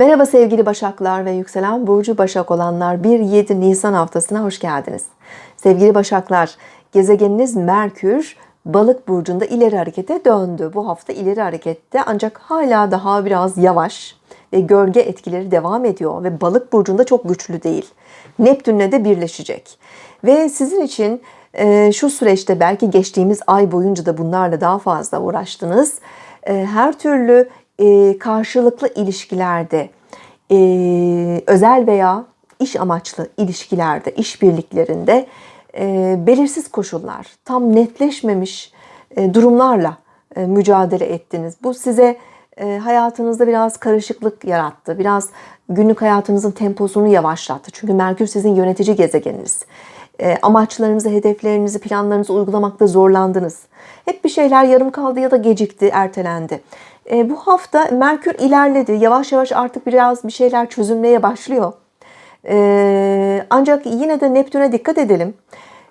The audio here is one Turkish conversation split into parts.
Merhaba sevgili Başaklar ve yükselen burcu Başak olanlar 1-7 Nisan haftasına hoş geldiniz. Sevgili Başaklar, gezegeniniz Merkür Balık burcunda ileri harekete döndü. Bu hafta ileri harekette ancak hala daha biraz yavaş ve gölge etkileri devam ediyor ve Balık burcunda çok güçlü değil. Neptünle de birleşecek. Ve sizin için e, şu süreçte belki geçtiğimiz ay boyunca da bunlarla daha fazla uğraştınız. E, her türlü e, karşılıklı ilişkilerde, e, özel veya iş amaçlı ilişkilerde, işbirliklerinde e, belirsiz koşullar, tam netleşmemiş e, durumlarla e, mücadele ettiniz. Bu size e, hayatınızda biraz karışıklık yarattı, biraz günlük hayatınızın temposunu yavaşlattı. Çünkü Merkür sizin yönetici gezegeniniz. E, amaçlarınızı, hedeflerinizi, planlarınızı uygulamakta zorlandınız. Hep bir şeyler yarım kaldı ya da gecikti, ertelendi. E, bu hafta Merkür ilerledi. Yavaş yavaş artık biraz bir şeyler çözülmeye başlıyor. E, ancak yine de Neptün'e dikkat edelim.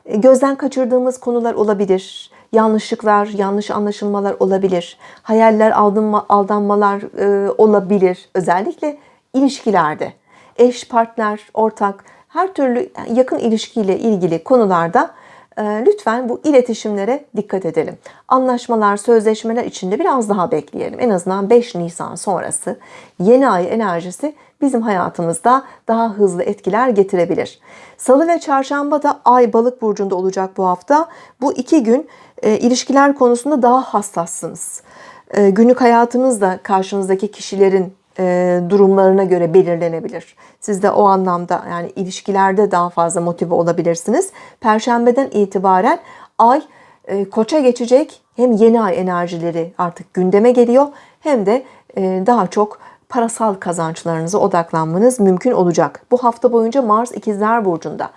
E, gözden kaçırdığımız konular olabilir. Yanlışlıklar, yanlış anlaşılmalar olabilir. Hayaller, aldanma, aldanmalar e, olabilir. Özellikle ilişkilerde. Eş, partner, ortak, her türlü yakın ilişkiyle ilgili konularda lütfen bu iletişimlere dikkat edelim. Anlaşmalar, sözleşmeler içinde biraz daha bekleyelim. En azından 5 Nisan sonrası yeni ay enerjisi bizim hayatımızda daha hızlı etkiler getirebilir. Salı ve çarşamba da ay balık burcunda olacak bu hafta. Bu iki gün e, ilişkiler konusunda daha hassassınız. E, günlük hayatınızda karşınızdaki kişilerin e, durumlarına göre belirlenebilir. Siz de o anlamda yani ilişkilerde daha fazla motive olabilirsiniz. Perşembeden itibaren ay e, koça geçecek. Hem yeni ay enerjileri artık gündeme geliyor hem de e, daha çok parasal kazançlarınıza odaklanmanız mümkün olacak. Bu hafta boyunca Mars ikizler burcunda.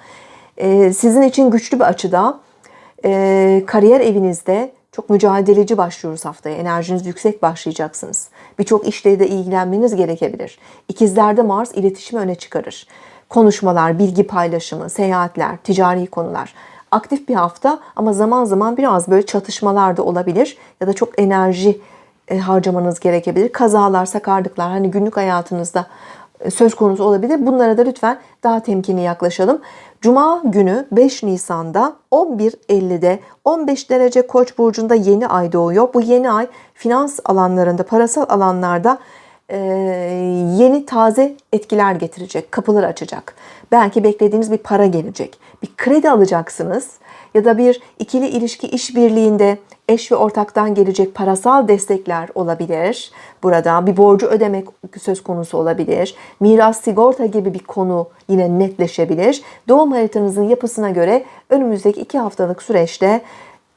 Sizin için güçlü bir açıda kariyer evinizde çok mücadeleci başlıyoruz haftaya. Enerjiniz yüksek başlayacaksınız. Birçok işle de ilgilenmeniz gerekebilir. İkizlerde Mars iletişimi öne çıkarır. Konuşmalar, bilgi paylaşımı, seyahatler, ticari konular. Aktif bir hafta ama zaman zaman biraz böyle çatışmalar da olabilir ya da çok enerji e, harcamanız gerekebilir. Kazalar, sakarlıklar hani günlük hayatınızda e, söz konusu olabilir. Bunlara da lütfen daha temkinli yaklaşalım. Cuma günü 5 Nisan'da 11.50'de 15 derece Koç burcunda yeni ay doğuyor. Bu yeni ay finans alanlarında, parasal alanlarda e, yeni taze etkiler getirecek, kapılar açacak. Belki beklediğiniz bir para gelecek. Bir kredi alacaksınız ya da bir ikili ilişki işbirliğinde eş ve ortaktan gelecek parasal destekler olabilir. Burada bir borcu ödemek söz konusu olabilir. Miras, sigorta gibi bir konu yine netleşebilir. Doğum haritanızın yapısına göre önümüzdeki iki haftalık süreçte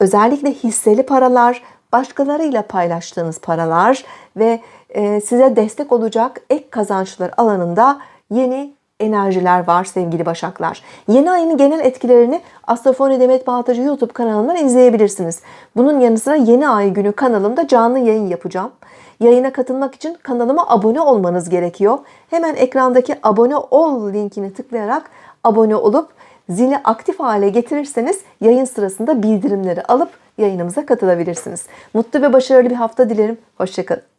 özellikle hisseli paralar, başkalarıyla paylaştığınız paralar ve e, size destek olacak ek kazançlar alanında yeni enerjiler var sevgili Başaklar. Yeni ayın genel etkilerini Astrofoni Demet Bağatacı YouTube kanalından izleyebilirsiniz. Bunun yanı sıra yeni ay günü kanalımda canlı yayın yapacağım. Yayına katılmak için kanalıma abone olmanız gerekiyor. Hemen ekrandaki abone ol linkini tıklayarak abone olup zili aktif hale getirirseniz yayın sırasında bildirimleri alıp yayınımıza katılabilirsiniz. Mutlu ve başarılı bir hafta dilerim. Hoşçakalın.